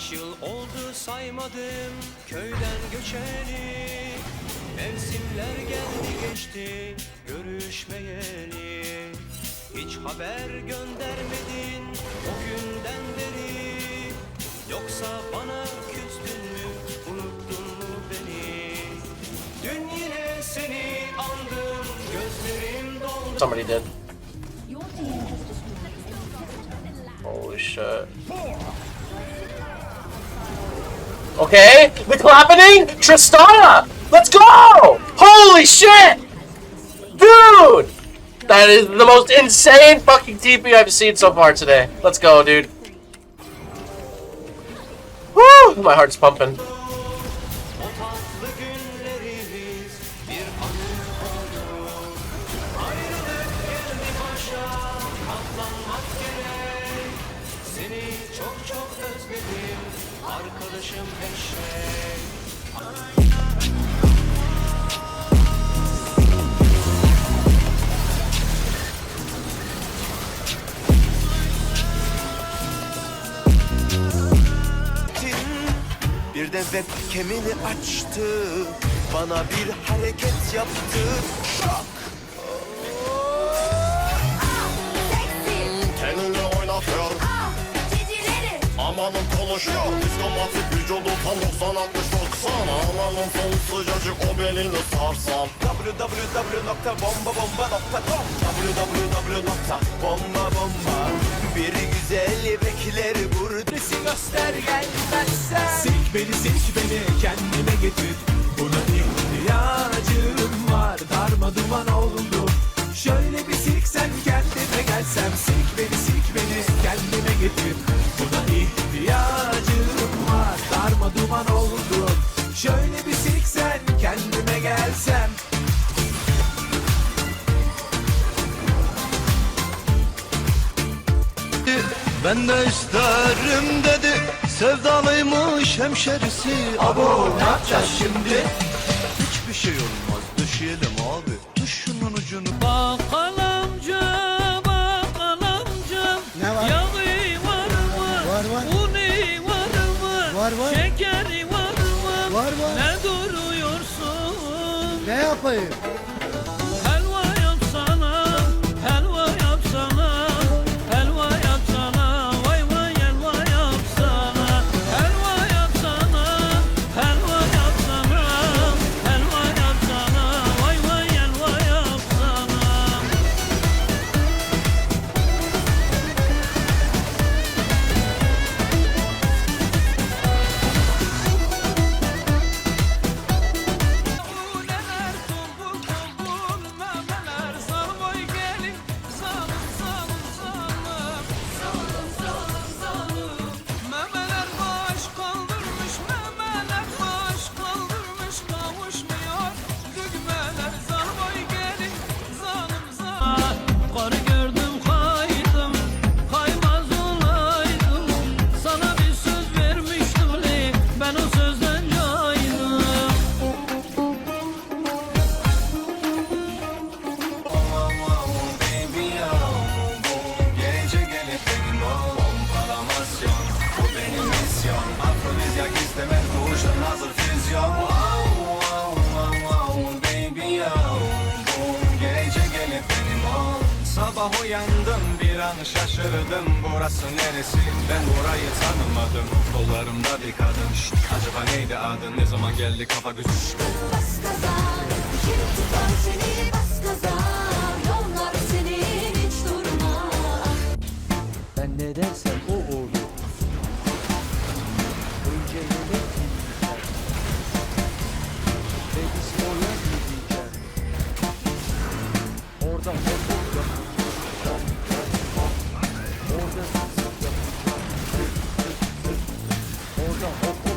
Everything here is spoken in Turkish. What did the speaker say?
Kaç yıl oldu saymadım köyden göçeni. Mevsimler geldi geçti görüşmeyeli Hiç haber göndermedin o günden beri. Yoksa bana küstün mü unuttun mu beni? Dün yine seni andım gözlerim doldu. Somebody did. Holy shit. Okay, what's happening? Tristana! Let's go! Holy shit! Dude! That is the most insane fucking TP I've seen so far today. Let's go, dude. Woo! My heart's pumping. Birden webcam'ini açtı. Bana bir hareket yaptı. Şok konuşuyor Diskomatik vücudu tam 90 60 90 Amanın son sıcacık o belini sarsam www.bombabomba.com www.bombabomba Bir güzel bekler burada göster gelmezsen. Silk beni silk beni kendime getir Ben de isterim dedi Sevdalıymış hemşerisi Abo ne yapacağız şimdi? Hiçbir şey olmaz düşelim abi Tut şunun ucunu Bakkal amca, bakkal amca Ne var? Yağı var mı? Var var Unu var mı? Var var Şekeri var mı? Var var Ne duruyorsun? Ne yapayım? sabah uyandım bir an şaşırdım. Burası neresi? Ben burayı tanımadım. Kollarımda bir kadın. Şşt, Acaba neydi adı ne zaman geldi kafa gözü? Bas kaza Kim tutar seni. Bas kaza Yollar senin hiç durma. Ben ne dersem o olur. Önce yemek yiyeceğim. Ve biz oraya gideceğim. Orada Don't go.